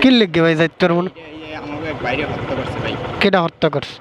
কি লিখবে ভাই যাইতে পারব না? কেটা হত্যা করছে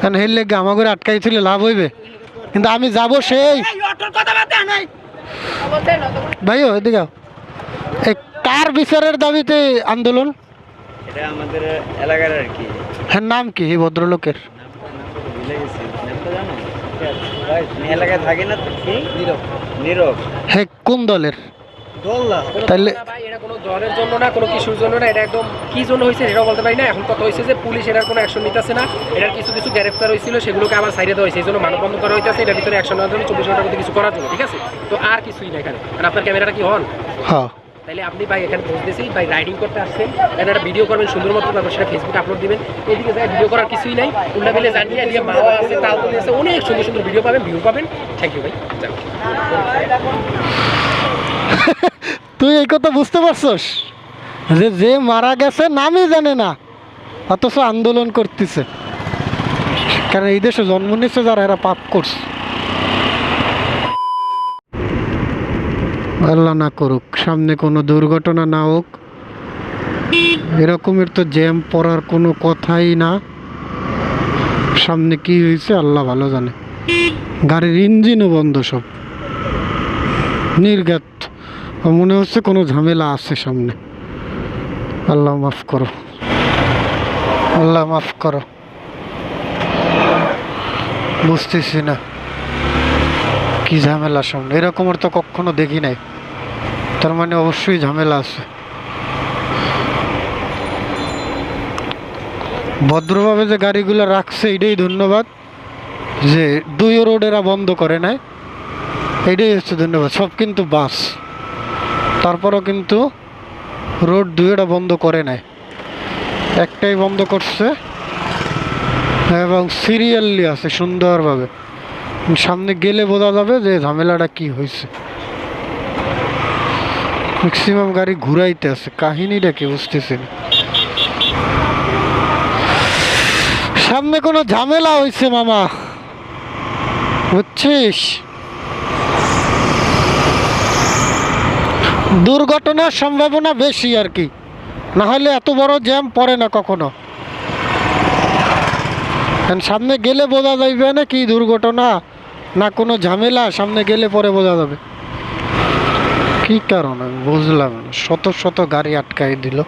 কারণ হের লেগে আমাকে আটকাইছিল লাভ হইবে। কিন্তু আমি যাব সেই। ভাইও এদিকে কার বিচারের দাবিতে আন্দোলন? এটা আমাদের এলাকার আর কি। হ্যাঁ নাম কি? এই ভদ্রলোকের। ভুলে গেছি নামটা জানো এলাকায় থাকে না নীরব নীরব হ্যাঁ কোন দলের? দোল্লা না। এটা কোনো দলের জন্য না কোনো কিছুর জন্য না এটা একদম কি জন্য হয়েছে সেটাও বলতে পারি না। এখন কথা হয়েছে যে পুলিশ এটার কোনো অ্যাকশন নিতেছে না। এটার কিছু কিছু গ্রেফতার হয়েছিল সেগুলোকে আবার সাইডে দেওয়া হয়েছে। এই জন্য মানববন্ধন করা হইতেছে এটার ভিতরে অ্যাকশন নেওয়ার জন্য চব্বিশ ঘণ্টার মধ্যে কিছু করার জন্য ঠিক আছে? তো আর কিছুই না এখানে। আর আপনার ক্যামেরাটা কি হন হ্যাঁ। তাহলে আপনি ভাই এখানে বুঝতেছি ভাই রাইডিং করতে আসছেন। এখানে একটা ভিডিও করবেন সুন্দর মতো তারপর সেটা ফেসবুকে আপলোড দিবেন। এদিকে ভিডিও করার কিছুই নাই। উল্টা মিলে জানিয়ে এদিকে মাওয়া আছে তালতলি আছে অনেক সুন্দর সুন্দর ভিডিও পাবেন ভিউ পাবেন। থ্যাংক ইউ ভাই। তুই এই কথা বুঝতে পারছস? যে যে মারা গেছে নামই জানে না, অথচ আন্দোলন করতেছে। কারণ এই দেশে জন্ম নিচ্ছে যারা, এরা পাপ করছে। আল্লাহ না করুক, সামনে কোনো দুর্ঘটনা না হোক, এরকমের তো জ্যাম পড়ার কোনো কথাই না। সামনে কি হয়েছে আল্লাহ ভালো জানে। গাড়ির ইঞ্জিনও বন্ধ সব। নির্গাত মনে হচ্ছে কোনো ঝামেলা আছে সামনে। আল্লাহ মাফ করো। আল্লাহ মাফ করো। বুঝতেছি না। কি ঝামেলা সামনে? এরকমের তো কখনো দেখি নাই। তার মানে অবশ্যই ঝামেলা আছে। ভদ্রভাবে যে গাড়িগুলো রাখছে, এটাই ধন্যবাদ। যে দুই রোড এরা বন্ধ করে নাই, এটাই হচ্ছে ধন্যবাদ। সব কিন্তু বাস। তারপরও কিন্তু রোড দুইটা বন্ধ করে নাই। একটাই বন্ধ করছে এবং সিরিয়ালি আছে সুন্দরভাবে। সামনে গেলে বোঝা যাবে যে ঝামেলাটা কি হয়েছে। ম্যাক্সিমাম গাড়ি ঘুরাইতে আছে, কাহিনীটা কি বুঝতেছি সামনে কোনো ঝামেলা হয়েছে মামা। বুঝছিস? দুর্ঘটনার সম্ভাবনা বেশি আর কি। না হলে এত বড় জ্যাম পড়ে না কখনো। সামনে গেলে বোঝা যাইবে না কি দুর্ঘটনা, না কোনো ঝামেলা, সামনে গেলে পরে বোঝা যাবে। কি কারণ আমি বুঝলাম শত শত গাড়ি আটকাই দিল।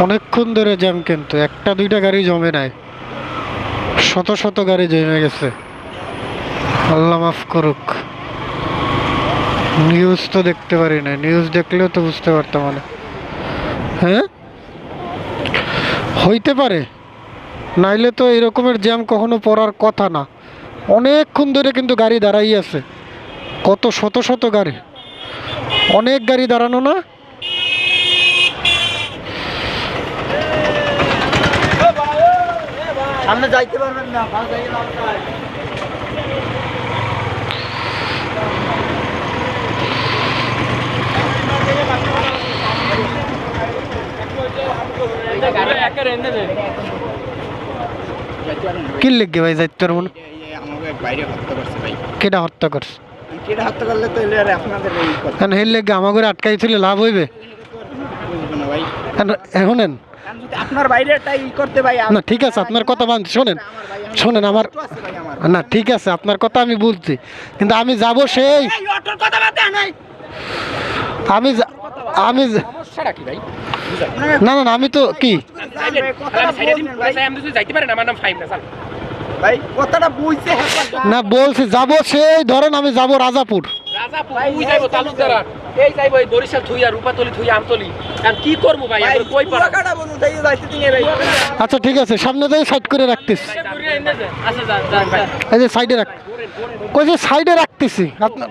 অনেকক্ষণ ধরে জ্যাম কিন্তু, একটা দুইটা গাড়ি জমে নাই। শত শত গাড়ি জমে গেছে। আল্লাহ মাফ করুক। নিউজ তো দেখতে পারি না। নিউজ দেখলেও তো বুঝতে পারতাম মানে হ্যাঁ? হইতে পারে। নাইলে তো এরকমের জ্যাম কখনো পড়ার কথা না। অনেকক্ষণ ধরে কিন্তু গাড়ি দাঁড়াই আছে। কত শত শত গাড়ি। অনেক গাড়ি দাঁড়ানো না? সামনে যাইতে পারবেন না। কি লিখবে ভাই যাইতে পারব না কেটা হত্যা করছে? কেটে হত্যা করলে তো এলে আপনাদের কারণ হের লেগে আমাকে আটকাইছিল লাভ হইবে? আপনার বাইরেটাই করতে ভাই না ঠিক আছে আপনার কথা মানছি শোনেন। শোনেন আমার না ঠিক আছে আপনার কথা আমি বলছি। কিন্তু আমি যাব সেই আমি আমি ভাই? না না না আমি তো কি? যাইতে পারেন আমার নাম ফাইভ না না বলছি যাব সেই ধরেন আমি যাব রাজাপুর। রাজাপুর ওই যাইবো তালুকদারা। এই যাইবো এই বরিশাল থুইয়া রূপাতলি থুইয়া আমতলি। কারণ কি করব ভাই? ভাই আমরা কই পারা কাটা বন্ধু তাই যাইতে ভাই। আচ্ছা ঠিক আছে সামনে যাই সাইড করে রাখতেছি। আচ্ছা সাইডে রাখ কই যে সাইডে রাখতেছি আপনার।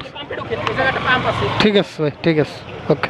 ঠিক আছে ভাই ঠিক আছে ওকে।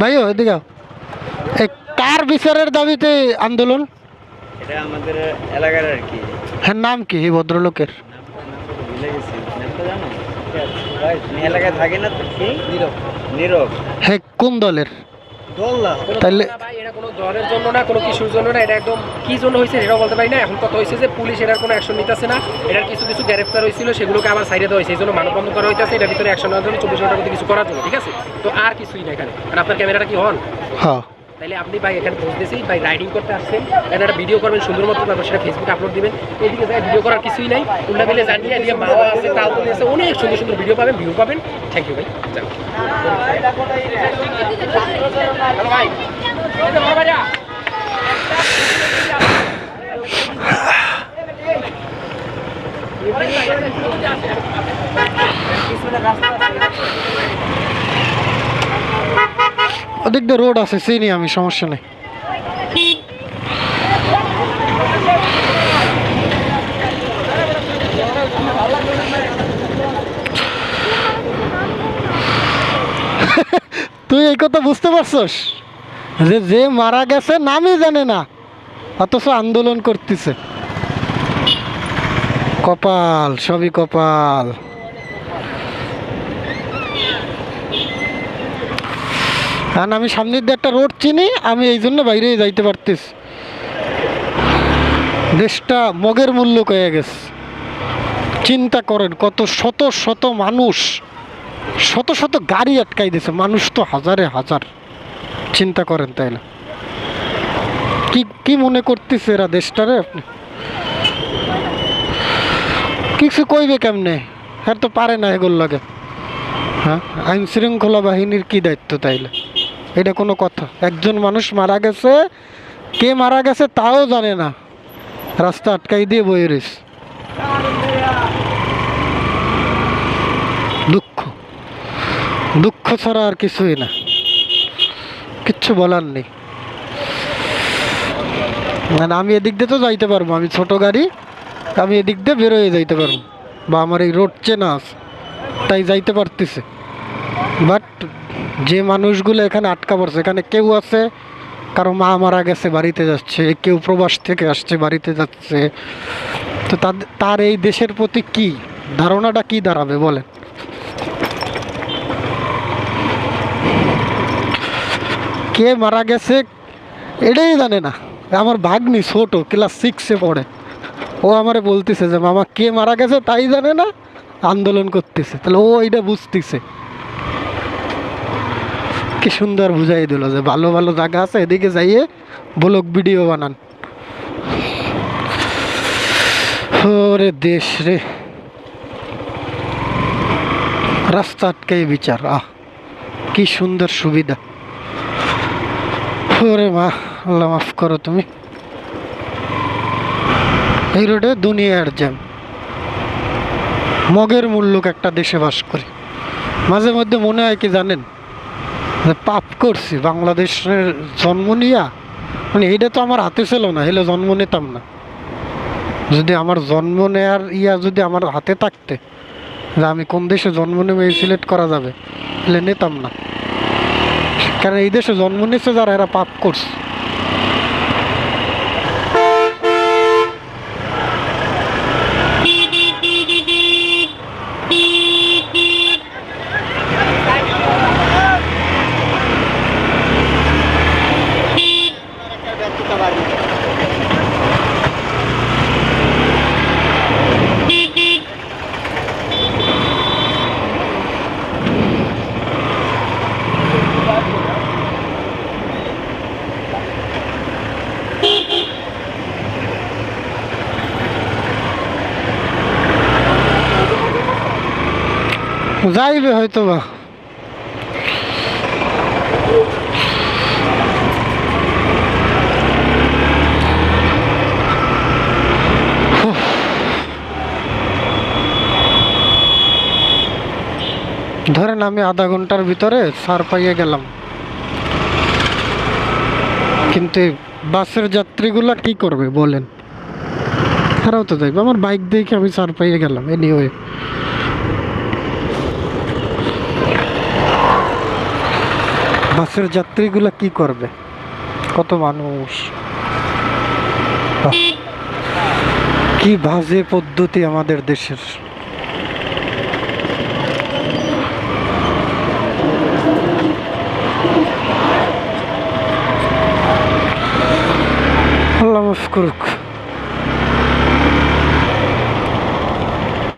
ভাইও এদিকে এই কার বিচারের দাবিতে আন্দোলন? এটা আমাদের এলাকার আর কি। হ্যাঁ নাম কি এই ভদ্রলোকের? এলাকায় থাকে না তো? কি? নীরব। নীরব। হ্যাঁ কোন দলের? তাহলে- এটা কোনো দলের জন্য না কোনো কিছুর জন্য না এটা একদম কি জন্য হয়েছে এটাও বলতে পারি না। এখন কথা হয়েছে যে পুলিশ এটার কোনো অ্যাকশন নিতেছে না। এটার কিছু কিছু গ্রেফতার হয়েছিল সেগুলোকে আবার সাইডে দেওয়া হয়েছে। এই জন্য মানববন্ধন করা হইতেছে এটার ভিতরে অ্যাকশন নেওয়ার জন্য চব্বিশ ঘণ্টার মধ্যে কিছু করার জন্য ঠিক আছে? তো আর কিছুই না এখানে। আর আপনার ক্যামেরাটা কি হন হ্যাঁ। তাহলে আপনি ভাই এখানে পৌঁছতেছি ভাই রাইডিং করতে আসছেন। এখানে একটা ভিডিও করবেন সুন্দর মতো তারপর সেটা ফেসবুকে আপলোড দেবেন। এদিকে যায় ভিডিও করার কিছুই নাই। উল্টা মিলে জানিয়ে এদিকে মাওয়া আছে তালতলি আছে অনেক সুন্দর সুন্দর ভিডিও পাবেন ভিউ পাবেন। থ্যাংক ইউ ভাই যাও। ভাই এই যে বড় ভাইয়া। দিয়ে রোড আছে, চিনি আমি, সমস্যা নেই। তুই এই কথা বুঝতে পারছস? যে যে মারা গেছে নামই জানে না, অথচ আন্দোলন করতেছে। কপাল, সবই কপাল। কারণ আমি সামনের দিয়ে একটা রোড চিনি, আমি এই জন্য বাইরে যাইতে পারতেছি। দেশটা মগের মূল্য কয়ে গেছে। চিন্তা করেন, কত শত শত মানুষ, শত শত গাড়ি আটকাই দিছে, মানুষ তো হাজারে হাজার। চিন্তা করেন তাই না কি কি মনে করতেছে এরা দেশটারে আপনি? কিছু কইবে কেমনে? হ্যাঁ তো পারে না এগুলো লাগে। হ্যাঁ আইন শৃঙ্খলা বাহিনীর কি দায়িত্ব তাইলে? এটা কোনো কথা। একজন মানুষ মারা গেছে, কে মারা গেছে তাও জানে না। রাস্তা আটকাই দিয়ে বয়ে রয়েছে। দুঃখ। দুঃখ ছাড়া আর কিছুই না। কিচ্ছু বলার নেই। মানে আমি এদিক দিয়ে তো যাইতে পারব, আমি ছোট গাড়ি, আমি এদিক দিয়ে বেরোয় যাইতে পারব। বা আমার এই রোড চেনা আছে, তাই যাইতে পারতেছে। বাট যে মানুষগুলো এখানে আটকা পড়ছে, এখানে কেউ আছে, কারও মা মারা গেছে, বাড়িতে যাচ্ছে, কেউ প্রবাস থেকে আসছে, বাড়িতে যাচ্ছে। তো তার এই দেশের প্রতি কি? ধারণাটা কি দাঁড়াবে, বলেন। কে মারা গেছে, এটাই জানে না। আমার ভাগ্নি ছোট, ক্লাস সিক্সে পড়ে। ও আমারে বলতেছে যে, মামা, কে মারা গেছে তাই জানে না? আন্দোলন করতেছে। তাহলে ও এটা বুঝতেছে। কি সুন্দর বুঝাই দিল যে ভালো ভালো জায়গা আছে, এদিকে যাইয়ে ব্লগ ভিডিও বানান। ওরে দেশ রে। রাস্তা আটকাই বিচার, আহ, কি সুন্দর সুবিধা। ওরে মা, আল্লাহ মাফ করো তুমি। এই রোডে দুনিয়ার জ্যাম মগের মূল্যক একটা দেশে বাস করি। মাঝে মধ্যে মনে হয় কি জানেন? যে পাপ করছি, বাংলাদেশের জন্ম নিয়া। মানে এইটা তো আমার হাতে ছিল না, হলে জন্ম নিতাম না। যদি আমার জন্ম নেয়ার ইয়া যদি আমার হাতে থাকতে, যে আমি কোন দেশে জন্ম নেবে সিলেক্ট করা যাবে তাহলে নিতাম না। কারণ এই দেশে জন্ম নিচ্ছে যারা, এরা পাপ করছে। যাইবে হয়তো বা। ধরেন আমি আধা ঘণ্টার ভিতরে সার পাইয়ে গেলাম। কিন্তু বাসের যাত্রীগুলা কি করবে বলেন? তারাও তো যাইবে আমার বাইক দেখে আমি সার পাইয়ে গেলাম এনিওয়ে বাসের যাত্রীগুলা কি করবে? কত মানুষ? কি বাজে পদ্ধতি আমাদের দেশের। আল্লাহ মাফ করুক।